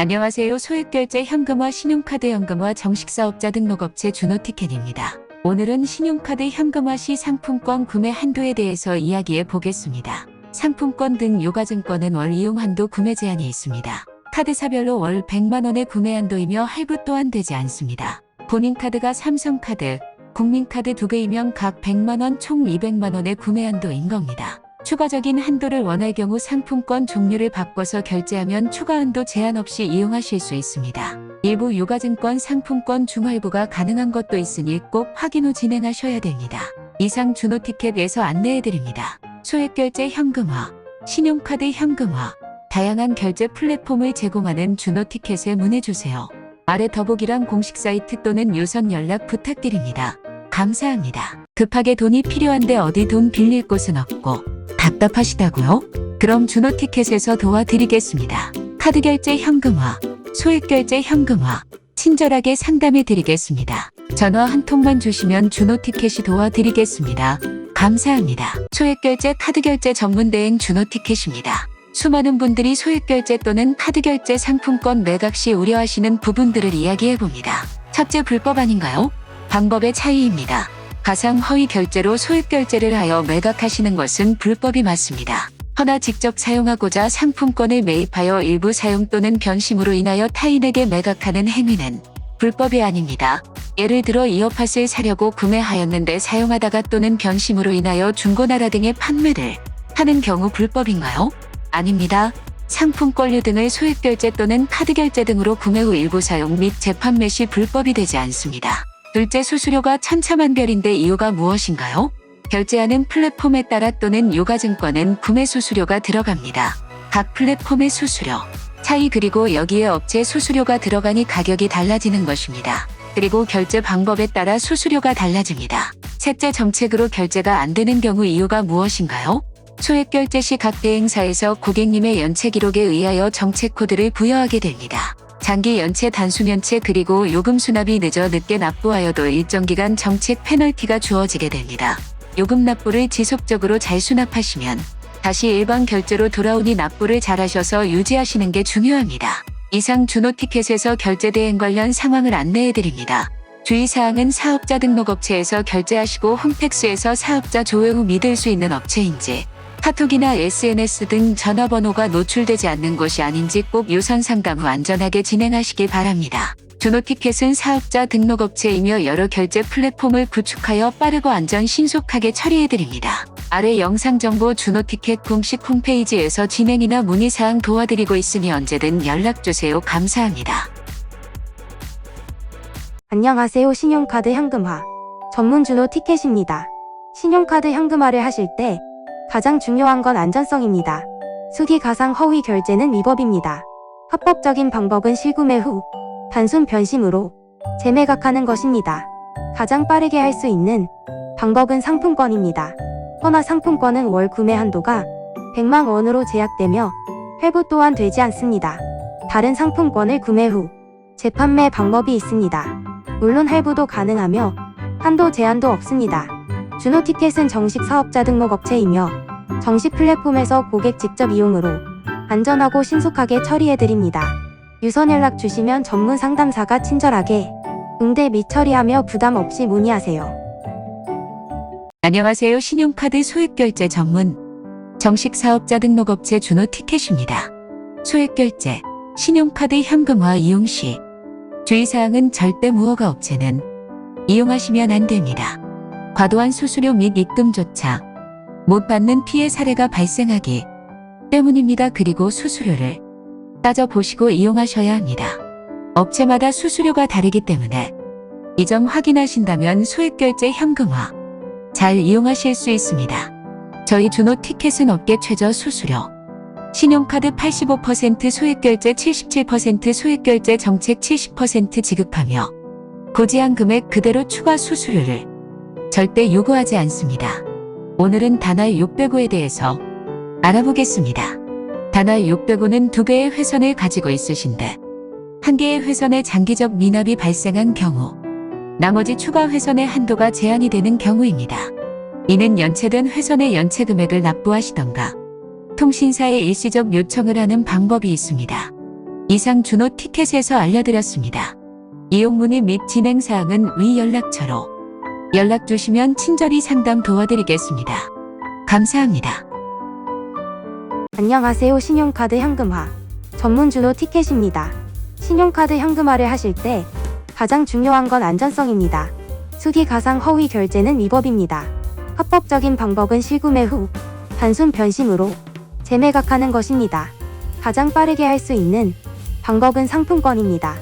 안녕하세요. 소액결제 현금화 신용카드 현금화 정식사업자 등록업체 준호티켓입니다. 오늘은 신용카드 현금화 시 상품권 구매 한도에 대해서 이야기해 보겠습니다. 상품권 등 요가증권은 월 이용 한도 구매 제한이 있습니다. 카드사별로 월 100만원의 구매 한도이며 할부 또한 되지 않습니다. 본인 카드가 삼성카드, 국민카드 두 개이면 각 100만원 총 200만원의 구매 한도인 겁니다. 추가적인 한도를 원할 경우 상품권 종류를 바꿔서 결제하면 추가 한도 제한 없이 이용하실 수 있습니다. 일부 유가증권 상품권 중할부가 가능한 것도 있으니 꼭 확인 후 진행하셔야 됩니다. 이상 준호티켓에서 안내해드립니다. 소액결제 현금화, 신용카드 현금화, 다양한 결제 플랫폼을 제공하는 준호티켓에 문의주세요. 아래 더보기란 공식 사이트 또는 유선 연락 부탁드립니다. 감사합니다. 급하게 돈이 필요한데 어디 돈 빌릴 곳은 없고 답답하시다고요? 그럼 준호 티켓에서 도와드리겠습니다. 카드 결제 현금화, 소액 결제 현금화, 친절하게 상담해 드리겠습니다. 전화 한 통만 주시면 준호 티켓이 도와드리겠습니다. 감사합니다. 소액 결제 카드 결제 전문 대행 준호 티켓입니다. 수많은 분들이 소액 결제 또는 카드 결제 상품권 매각 시 우려하시는 부분들을 이야기해 봅니다. 첫째 불법 아닌가요? 방법의 차이입니다. 가상 허위 결제로 소액 결제를 하여 매각하시는 것은 불법이 맞습니다. 허나 직접 사용하고자 상품권을 매입하여 일부 사용 또는 변심으로 인하여 타인에게 매각하는 행위는 불법이 아닙니다. 예를 들어 이어팟을 사려고 구매하였는데 사용하다가 또는 변심으로 인하여 중고나라 등의 판매를 하는 경우 불법인가요? 아닙니다. 상품 권류 등을 소액 결제 또는 카드 결제 등으로 구매 후 일부 사용 및 재판매 시 불법이 되지 않습니다. 둘째 수수료가 천차만별인데 이유가 무엇인가요? 결제하는 플랫폼에 따라 또는 요가증권은 구매 수수료가 들어갑니다. 각 플랫폼의 수수료, 차이 그리고 여기에 업체 수수료가 들어가니 가격이 달라지는 것입니다. 그리고 결제 방법에 따라 수수료가 달라집니다. 셋째 정책으로 결제가 안 되는 경우 이유가 무엇인가요? 소액 결제 시 각 대행사에서 고객님의 연체 기록에 의하여 정책 코드를 부여하게 됩니다. 장기 연체 단순 연체 그리고 요금 수납이 늦어 늦게 납부하여도 일정 기간 정책 페널티가 주어지게 됩니다. 요금 납부를 지속적으로 잘 수납하시면 다시 일반 결제로 돌아오니 납부를 잘하셔서 유지하시는 게 중요합니다. 이상 준호 티켓에서 결제 대행 관련 상황을 안내해 드립니다. 주의사항은 사업자 등록업체에서 결제하시고 홈택스에서 사업자 조회 후 믿을 수 있는 업체인지 카톡이나 SNS 등 전화번호가 노출되지 않는 곳이 아닌지 꼭 유선 상담 후 안전하게 진행하시길 바랍니다. 준호티켓은 사업자 등록업체이며 여러 결제 플랫폼을 구축하여 빠르고 안전 신속하게 처리해드립니다. 아래 영상 정보 준호티켓 공식 홈페이지에서 진행이나 문의사항 도와드리고 있으니 언제든 연락주세요. 감사합니다. 안녕하세요. 신용카드 현금화. 전문 준호 티켓입니다. 신용카드 현금화를 하실 때 가장 중요한 건 안전성입니다. 수기 가상 허위 결제는 위법입니다. 합법적인 방법은 실구매 후 단순 변심으로 재매각하는 것입니다. 가장 빠르게 할 수 있는 방법은 상품권입니다. 허나 상품권은 월 구매 한도가 100만 원으로 제약되며 회부 또한 되지 않습니다. 다른 상품권을 구매 후 재판매 방법이 있습니다. 물론 할부도 가능하며 한도 제한도 없습니다. 준호티켓은 정식 사업자 등록 업체이며 정식 플랫폼에서 고객 직접 이용으로 안전하고 신속하게 처리해드립니다. 유선 연락 주시면 전문 상담사가 친절하게 응대 및 처리하며 부담 없이 문의하세요. 안녕하세요. 신용카드 소액결제 전문 정식 사업자 등록업체 준호 티켓입니다. 소액결제, 신용카드 현금화 이용 시 주의사항은 절대 무허가 업체는 이용하시면 안 됩니다. 과도한 수수료 및 입금조차 못 받는 피해 사례가 발생하기 때문입니다. 그리고 수수료를 따져보시고 이용하셔야 합니다. 업체마다 수수료가 다르기 때문에 이 점 확인하신다면 소액결제 현금화 잘 이용하실 수 있습니다. 저희 준호 티켓은 업계 최저 수수료. 신용카드 85% 소액결제 77% 소액결제 정책 70% 지급하며 고지한 금액 그대로 추가 수수료를 절대 요구하지 않습니다. 오늘은 단알 605에 대해서 알아보겠습니다. 단알 605는 두 개의 회선을 가지고 있으신데 한 개의 회선에 장기적 미납이 발생한 경우 나머지 추가 회선의 한도가 제한이 되는 경우입니다. 이는 연체된 회선의 연체 금액을 납부하시던가 통신사에 일시적 요청을 하는 방법이 있습니다. 이상 준호 티켓에서 알려드렸습니다. 이용 문의 및 진행 사항은 위 연락처로 연락 주시면 친절히 상담 도와드리겠습니다. 감사합니다. 안녕하세요. 신용카드 현금화. 전문 준호 티켓입니다. 신용카드 현금화를 하실 때 가장 중요한 건 안전성입니다. 수기 가상 허위 결제는 위법입니다. 합법적인 방법은 실구매 후 단순 변심으로 재매각하는 것입니다. 가장 빠르게 할 수 있는 방법은 상품권입니다.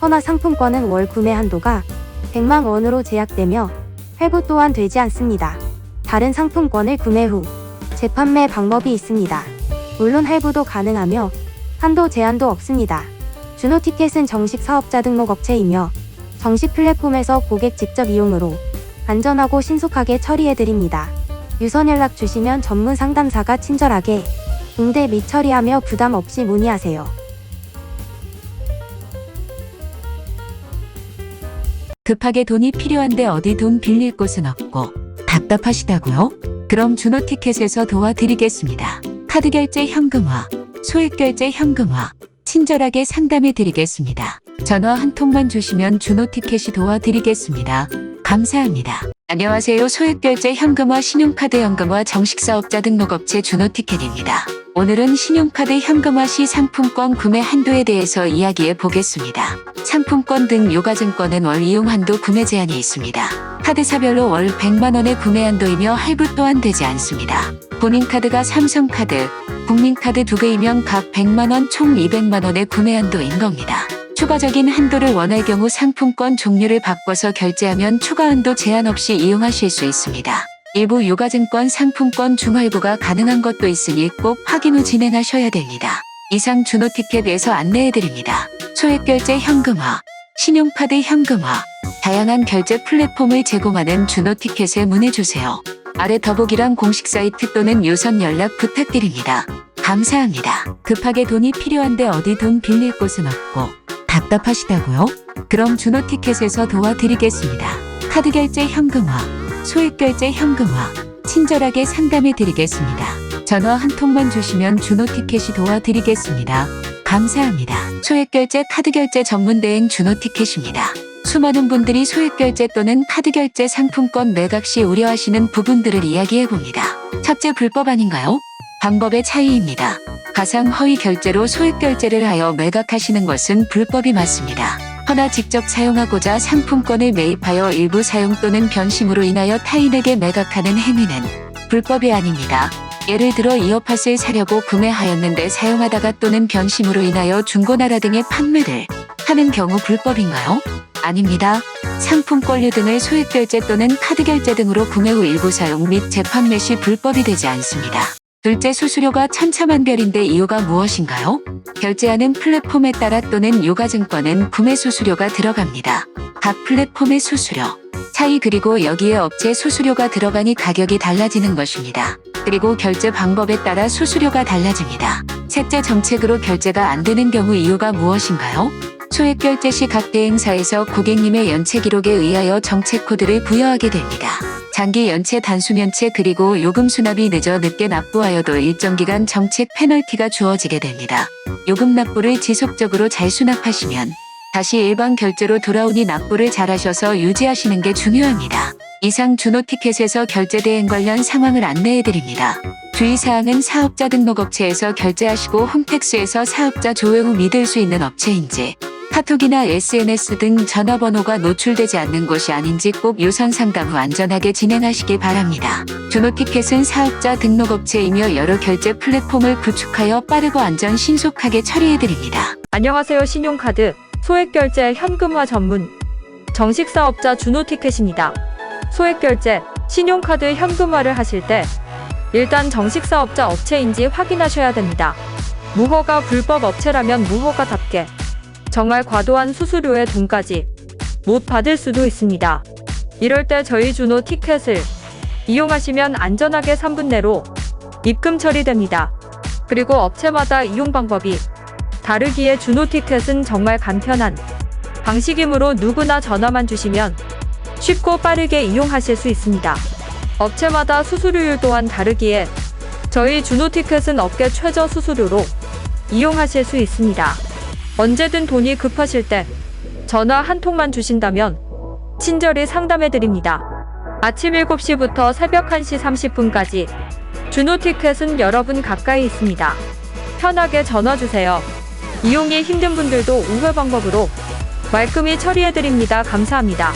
허나 상품권은 월 구매 한도가 100만 원으로 제약되며 회부 또한 되지 않습니다. 다른 상품권을 구매 후 재판매 방법이 있습니다. 물론 할부도 가능하며 한도 제한도 없습니다. 준호 티켓은 정식 사업자 등록 업체이며 정식 플랫폼에서 고객 직접 이용으로 안전하고 신속하게 처리해 드립니다. 유선 연락 주시면 전문 상담사가 친절하게 응대 및 처리하며 부담 없이 문의하세요. 급하게 돈이 필요한데 어디 돈 빌릴 곳은 없고 답답하시다고요? 그럼 준호 티켓에서 도와드리겠습니다. 카드 결제 현금화, 소액 결제 현금화, 친절하게 상담해 드리겠습니다. 전화 한 통만 주시면 준호 티켓이 도와드리겠습니다. 감사합니다. 안녕하세요. 소액 결제 현금화 신용카드 현금화 정식 사업자 등록업체 준호 티켓입니다. 오늘은 신용카드 현금화 시 상품권 구매 한도에 대해서 이야기해 보겠습니다. 상품권 등 요가증권은 월 이용 한도 구매 제한이 있습니다. 카드사별로 월 100만 원의 구매 한도이며 할부 또한 되지 않습니다. 본인카드가 삼성카드, 국민카드 두 개이면 각 100만 원 총 200만 원의 구매 한도인 겁니다. 추가적인 한도를 원할 경우 상품권 종류를 바꿔서 결제하면 추가 한도 제한 없이 이용하실 수 있습니다. 일부 요가증권 상품권 중할부가 가능한 것도 있으니 꼭 확인 후 진행하셔야 됩니다. 이상 준호 티켓에서 안내해드립니다. 소액 결제 현금화, 신용카드 현금화, 다양한 결제 플랫폼을 제공하는 준호 티켓에 문의주세요. 아래 더보기란 공식 사이트 또는 유선 연락 부탁드립니다. 감사합니다. 급하게 돈이 필요한데 어디 돈 빌릴 곳은 없고 답답하시다고요? 그럼 준호 티켓에서 도와드리겠습니다. 카드 결제 현금화, 소액 결제 현금화, 친절하게 상담해 드리겠습니다. 전화 한 통만 주시면 준호 티켓이 도와드리겠습니다. 감사합니다. 소액 결제 카드 결제 전문 대행 준호 티켓입니다. 수많은 분들이 소액 결제 또는 카드 결제 상품권 매각 시 우려하시는 부분들을 이야기해 봅니다. 첫째 불법 아닌가요? 방법의 차이입니다. 가상 허위 결제로 소액 결제를 하여 매각하시는 것은 불법이 맞습니다. 허나 직접 사용하고자 상품권을 매입하여 일부 사용 또는 변심으로 인하여 타인에게 매각하는 행위는 불법이 아닙니다. 예를 들어 이어팟을 사려고 구매하였는데 사용하다가 또는 변심으로 인하여 중고나라 등의 판매를 하는 경우 불법인가요? 아닙니다. 상품 권류 등을 소액 결제 또는 카드 결제 등으로 구매 후 일부 사용 및 재판매 시 불법이 되지 않습니다. 둘째 수수료가 천차만별인데 이유가 무엇인가요? 결제하는 플랫폼에 따라 또는 요가증권은 구매 수수료가 들어갑니다. 각 플랫폼의 수수료, 차이 그리고 여기에 업체 수수료가 들어가니 가격이 달라지는 것입니다. 그리고 결제 방법에 따라 수수료가 달라집니다. 셋째 정책으로 결제가 안 되는 경우 이유가 무엇인가요? 소액 결제 시 각 대행사에서 고객님의 연체 기록에 의하여 정책 코드를 부여하게 됩니다. 장기 연체 단순 연체 그리고 요금 수납이 늦어 늦게 납부하여도 일정 기간 정책 페널티가 주어지게 됩니다. 요금 납부를 지속적으로 잘 수납하시면 다시 일반 결제로 돌아오니 납부를 잘하셔서 유지하시는 게 중요합니다. 이상 준호 티켓에서 결제 대행 관련 상황을 안내해 드립니다. 주의사항은 사업자 등록업체에서 결제하시고 홈택스에서 사업자 조회 후 믿을 수 있는 업체인지 카톡이나 SNS 등 전화번호가 노출되지 않는 곳이 아닌지 꼭 유선 상담 후 안전하게 진행하시기 바랍니다. 준호 티켓은 사업자 등록업체이며 여러 결제 플랫폼을 구축하여 빠르고 안전 신속하게 처리해 드립니다. 안녕하세요. 신용카드 소액결제 현금화 전문 정식 사업자 준호티켓입니다. 소액결제 신용카드 현금화를 하실 때 일단 정식 사업자 업체인지 확인하셔야 됩니다. 무허가 불법 업체라면 무허가답게 정말 과도한 수수료의 돈까지 못 받을 수도 있습니다. 이럴 때 저희 준호 티켓을 이용하시면 안전하게 3분 내로 입금 처리됩니다. 그리고 업체마다 이용 방법이 다르기에 준호 티켓은 정말 간편한 방식이므로 누구나 전화만 주시면 쉽고 빠르게 이용하실 수 있습니다. 업체마다 수수료율 또한 다르기에 저희 준호 티켓은 업계 최저 수수료로 이용하실 수 있습니다. 언제든 돈이 급하실 때 전화 한 통만 주신다면 친절히 상담해 드립니다. 아침 7시부터 새벽 1시 30분까지 준호 티켓은 여러분 가까이 있습니다. 편하게 전화 주세요. 이용이 힘든 분들도 우회 방법으로 말끔히 처리해 드립니다. 감사합니다.